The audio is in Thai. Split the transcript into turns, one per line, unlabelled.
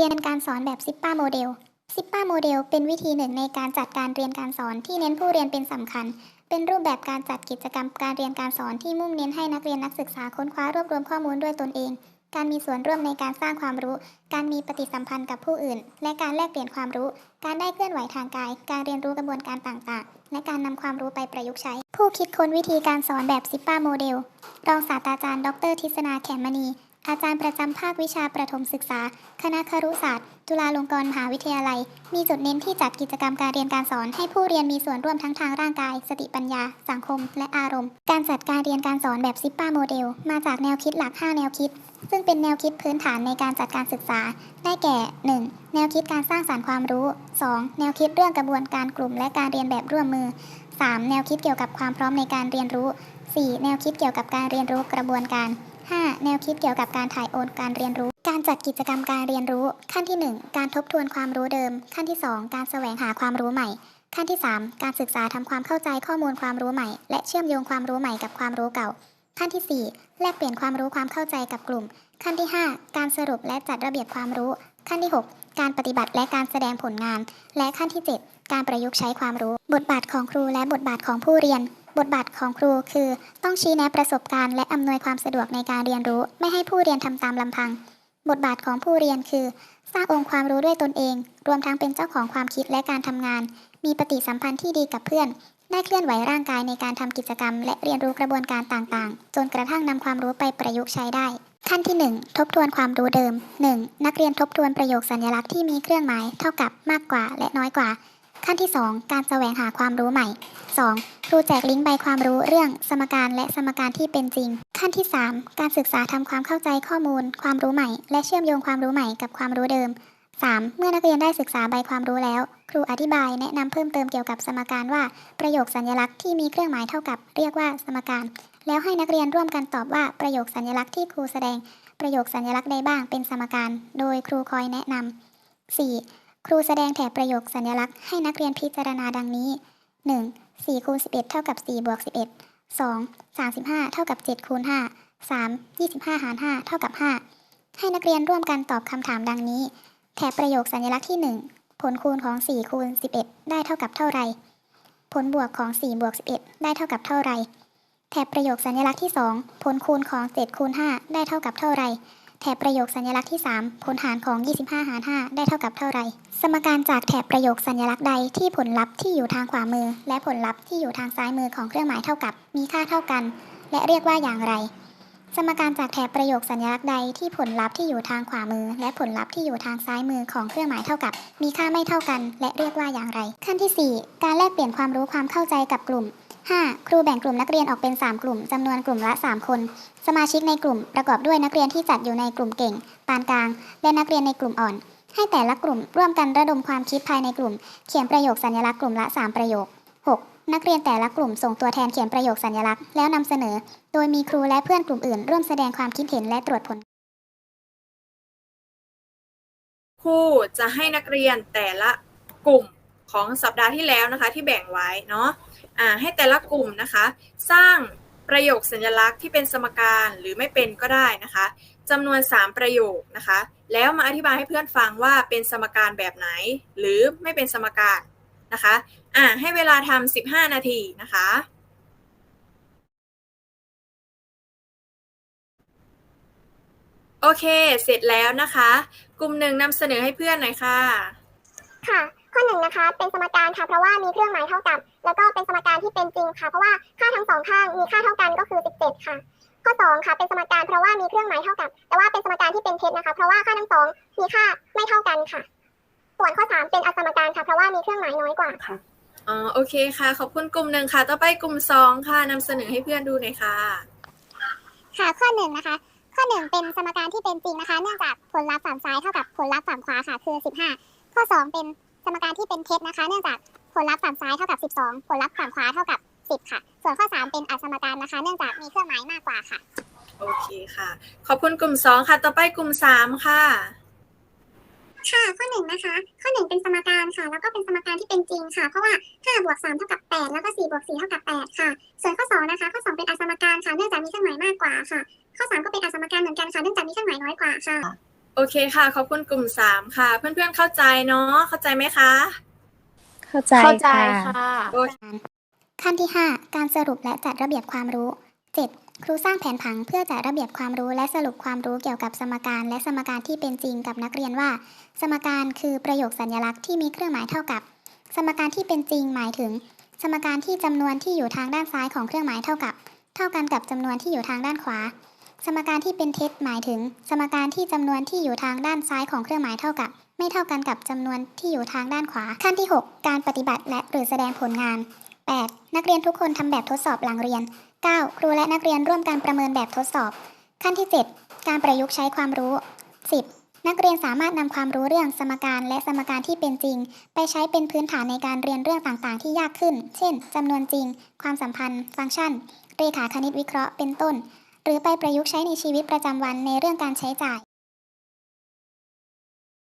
เรียนการสอนแบบซิปป้าโมเดลซิปป้าโมเดลเป็นวิธีหนึ่งในการจัดการเรียนการสอนที่เน้นผู้เรียนเป็นสำคัญ เป็นรูปแบบการจัดกิจกรรมการเรียนการสอนที่มุ่งเน้นให้นักเรียนนักศึกษาค้นคว้ารวบรวมข้อมูลด้วยตนเอง การมีส่วนร่วมในการสร้างความรู้ การมีปฏิสัมพันธ์กับผู้อื่น และการแลกเปลี่ยนความรู้ การได้เคลื่อนไหวทางกาย การเรียนรู้กระบวนการต่างๆ และการนำความรู้ไปประยุกต์ใช้ ผู้คิดค้นวิธีการสอนแบบซิปป้าโมเดลรองศาสตราจารย์ ดร ทิศนาแขมมณี อาจารย์ประจำภาควิชาประถมศึกษา คณะครุศาสตร์ จุฬาลงกรณ์มหาวิทยาลัย มีจุดเน้นที่จัดกิจกรรมการเรียนการสอน ให้ผู้เรียนมีส่วนร่วมทั้งทางร่างกาย สติปัญญา สังคม และอารมณ์ การจัดการเรียนการสอนแบบซิปป้าโมเดล มาจากแนวคิดหลัก 5 แนวคิด ซึ่งเป็นแนวคิดพื้นฐานในการจัดการศึกษา ได้แก่ 1. แนวคิดการสร้างสารรค์ความรู้ 2. แนวคิดเรื่องกระบวนการกลุ่ม และการเรียนแบบร่วมมือ 3. แนวคิดเกี่ยวกับความพร้อมในการเรียนรู้ 4. แนวคิดเกี่ยวกับการเรียนรู้กระบวนการ 5. แนวคิดเกี่ยวกับการถ่ายโอนการเรียนรู้ การจัดกิจกรรมการเรียนรู้ ขั้นที่ 1 การทบทวนความรู้เดิม ขั้นที่ 2 การแสวงหาความรู้ใหม่ ขั้นที่ 3 การศึกษาทำความเข้าใจข้อมูลความรู้ใหม่ และเชื่อมโยงความรู้ใหม่กับความรู้เก่า ขั้นที่ 4 แลกเปลี่ยนความรู้ความเข้าใจกับกลุ่ม ขั้นที่ 5 การสรุปและจัดระเบียบความรู้ ขั้นที่ 6 การปฏิบัติและการแสดงผลงาน และขั้นที่ 7 การประยุกต์ใช้ความรู้ บทบาทของครูและบทบาทของผู้เรียน บทบาทของครูคือ ต้องชี้แนะประสบการณ์และอำนวยความสะดวกในการเรียนรู้ ไม่ให้ผู้เรียนทำตามลำพัง บทบาทของผู้เรียนคือ สร้างองค์ความรู้ด้วยตนเอง รวมทั้งเป็นเจ้าของความคิดและการทำงาน มีปฏิสัมพันธ์ที่ดีกับเพื่อน ได้เคลื่อนไหวร่างกายในการทำกิจกรรม และเรียนรู้กระบวนการต่างๆ จนกระทั่งนำความรู้ไปประยุกต์ใช้ได้ขั้นที่ 1 ทบทวนความรู้เดิม 1. นักเรียนทบทวนประโยคสัญลักษณ์ที่มีเครื่องหมาย เท่ากับมากกว่าและน้อยกว่า ขั้นที่ 2 การแสวงหาความรู้ใหม่ 2. ครูแจกลิงก์ใบความรู้เรื่องสมการและสมการที่เป็นจริง ขั้นที่ 3 การศึกษาทำความเข้าใจข้อมูล ความรู้ใหม่ และเชื่อมโยงความรู้ใหม่กับความรู้เดิม 3. เมื่อนักเรียนได้ศึกษาใบความรู้แล้ว ครูอธิบายแนะนำเพิ่มเติมเกี่ยวกับสมการว่า ประโยคสัญลักษณ์ที่มีเครื่องหมายเท่ากับ เรียกว่าสมการ แล้วให้นักเรียนร่วมกันตอบว่าประโยคสัญลักษณ์ที่ครูแสดง ประโยคสัญลักษณ์ใดบ้างเป็นสมการ โดยครูคอยแนะนำ 4. ครูแสดงแถบประโยคสัญลักษณ์ให้นักเรียนพิจารณาดังนี้ 1. 4คูณ11 เท่ากับ4บวก11 2. 35 เท่ากับ7คูณ5 3. 25 หาร 5 เท่ากับ 5 ให้นักเรียนร่วมกันตอบคำถามดังนี้ แถบประโยคสัญลักษณ์ที่ 1 ผลคูณของ 4 คูณ 11 ได้เท่ากับเท่าไร ผลบวกของ 4 บวก 11 ได้เท่ากับเท่าไร แถบประโยคสัญลักษณ์ที่ 2 ผลคูณของ7คูณ5 ได้เท่ากับเท่าไร แถบประโยคสัญลักษณ์ที่ 3 ผลหารของ 25 หาร 5 ได้เท่ากับเท่าไร สมการจากแถบประโยคสัญลักษณ์ใดที่ผลลัพธ์ที่อยู่ทางขวามือ และผลลัพธ์ที่อยู่ทางซ้ายมือของเครื่องหมายเท่ากับ มีค่าเท่ากัน และเรียกว่าอย่างไร สมการจากแถบประโยคสัญลักษณ์ใดที่ผลลัพธ์ที่อยู่ทางขวามือ และผลลัพธ์ที่อยู่ทางซ้ายมือของเครื่องหมายเท่ากับ มีค่าไม่เท่ากัน และเรียกว่าอย่างไร ขั้นที่ 4 การแลกเปลี่ยนความรู้ความเข้าใจกับกลุ่ม 5. ครูแบ่งกลุ่มนักเรียนออกเป็น 3 กลุ่มจำนวนกลุ่มละ 3 คน สมาชิกในกลุ่มประกอบด้วยนักเรียนที่จัดอยู่ในกลุ่มเก่ง ปานกลาง และนักเรียนในกลุ่มอ่อน ให้แต่ละกลุ่มร่วมกันระดมความคิดภายในกลุ่ม เขียนประโยคสัญลักษณ์กลุ่มละ 3 ประโยค 6. นักเรียนแต่ละกลุ่มส่งตัวแทนเขียนประโยคสัญลักษณ์แล้วนำเสนอ โดยมีครูและเพื่อนกลุ่มอื่น ร่วมแสดงความคิดเห็นและตรวจผล
ครูจะให้นักเรียนแต่ละกลุ่ม ของสัปดาห์ที่แล้วนะคะที่แบ่งไว้เนาะอ่าให้แต่ละกลุ่มนะคะ สร้างประโยคสัญลักษณ์ที่เป็นสมการหรือไม่เป็นก็ได้นะคะจำนวน 3 ประโยคนะคะ แล้วมาอธิบายให้เพื่อนฟังว่าเป็นสมการแบบไหน หรือไม่เป็นสมการนะคะอ่าให้เวลาทำ15 นาทีนะคะโอเค เสร็จแล้วนะคะ กลุ่มหนึ่งนำเสนอให้เพื่อนหน่อยค่ะ
ค่ะ อหนึ่งนะคะเป็นสมการค่ะเพราะว่ามีเครื่องหมายเท่ากับ แล้วก็เป็นสมการที่เป็นจริงค่ะ เพราะว่าค่าทั้งสองข้างมีค่าเท่ากันก็คือ 17 ค่ะ ข้อสองค่ะเป็นสมการเพราะว่ามีเครื่องหมายเท่ากับ แต่ว่าเป็นสมการที่เป็นเท็จนะคะ เพราะว่าค่าทั้งสองมีค่าไม่เท่ากันค่ะ ส่วนข้อสามเป็นอสมการค่ะเพราะว่ามีเครื่องหมายน้อยกว่าค่ะ
อ๋อโอเคค่ะ ขอบคุณกลุ่มหนึ่งค่ะ ต่อไปกลุ่มสองค่ะนำเสนอให้เพื่อนดูหน่อยค่ะ
ค่ะข้อหนึ่งนะคะข้อหนึ่งเป็นสมการที่เป็นจริงนะคะ เนื่องจากผลลัพธ์ฝั่งซ้ายเท่ากับผลลัพธ์ฝั่งขวาค่ะคือ 15 ข้อสองเป็น สมการที่เป็นเท็จนะคะ เนื่องจากผลลัพธ์ฝั่งซ้ายเท่ากับ 12 ผลลัพธ์ฝั่งขวาเท่ากับ 10 ค่ะ ส่วนข้อสามเป็นอสมการนะคะ เนื่องจากมีเครื่องหมายมากกว่าค่ะ
โอเคค่ะ ขอบคุณกลุ่มสองค่ะ ต่อไปกลุ่มสามค่ะ
ค่ะข้อหนึ่งนะคะ ข้อหนึ่งเป็นสมการค่ะ แล้วก็เป็นสมการที่เป็นจริงค่ะ เพราะว่า5บวก3เท่ากับ 8 แล้วก็4บวก4เท่ากับ8ค่ะ ส่วนข้อ2นะคะ ข้อ 2 เป็นอสมการค่ะ เนื่องจากมีเครื่องหมายมากกว่าค่ะ ข้อ 3 ก็เป็นอสมการเหมือนกันค่ะ เนื่องจากมีเครื่องหมายน้อยกว่าค่ะ
โอเคค่ะ ขอบคุณกลุ่ม3ค่ะ เพื่อนๆเข้าใจเนาะเข้าใจไหมคะ
เข้าใจ
เข้าใจ
ค่ะ
ค่ะ
โอเค
ขั้นที่ 5 การสรุปและจัดระเบียบความรู้ 7. ครูสร้างแผนผังเพื่อจัดระเบียบความรู้และสรุปความรู้เกี่ยวกับสมการและสมการที่เป็นจริงกับนักเรียนว่า สมการคือประโยคสัญลักษณ์ที่มีเครื่องหมายเท่ากับ สมการที่เป็นจริงหมายถึง สมการที่จำนวนที่อยู่ทางด้านซ้ายของเครื่องหมายเท่ากับ เท่ากันกับจำนวนที่อยู่ทางด้านขวา สมการที่เป็นเท็จหมายถึง สมการที่จำนวนที่อยู่ทางด้านซ้ายของเครื่องหมายเท่ากับ ไม่เท่ากันกับจำนวนที่อยู่ทางด้านขวา ขั้นที่ 6 การปฏิบัติและหรือแสดงผลงาน 8. นักเรียนทุกคนทำแบบทดสอบหลังเรียน 9. ครูและนักเรียนร่วมกันประเมินแบบทดสอบ ขั้นที่ 7 การประยุกต์ใช้ความรู้ 10. นักเรียนสามารถนำความรู้เรื่องสมการและสมการที่เป็นจริง ไปใช้เป็นพื้นฐานในการเรียนเรื่องต่างๆ ที่ยากขึ้น เช่นจำนวนจริง ความสัมพันธ์ ฟังก์ชัน เรขาคณิตวิเคราะห์ เป็นต้น หรือไปประยุกต์ใช้ในชีวิตประจำวันในเรื่องการใช้จ่าย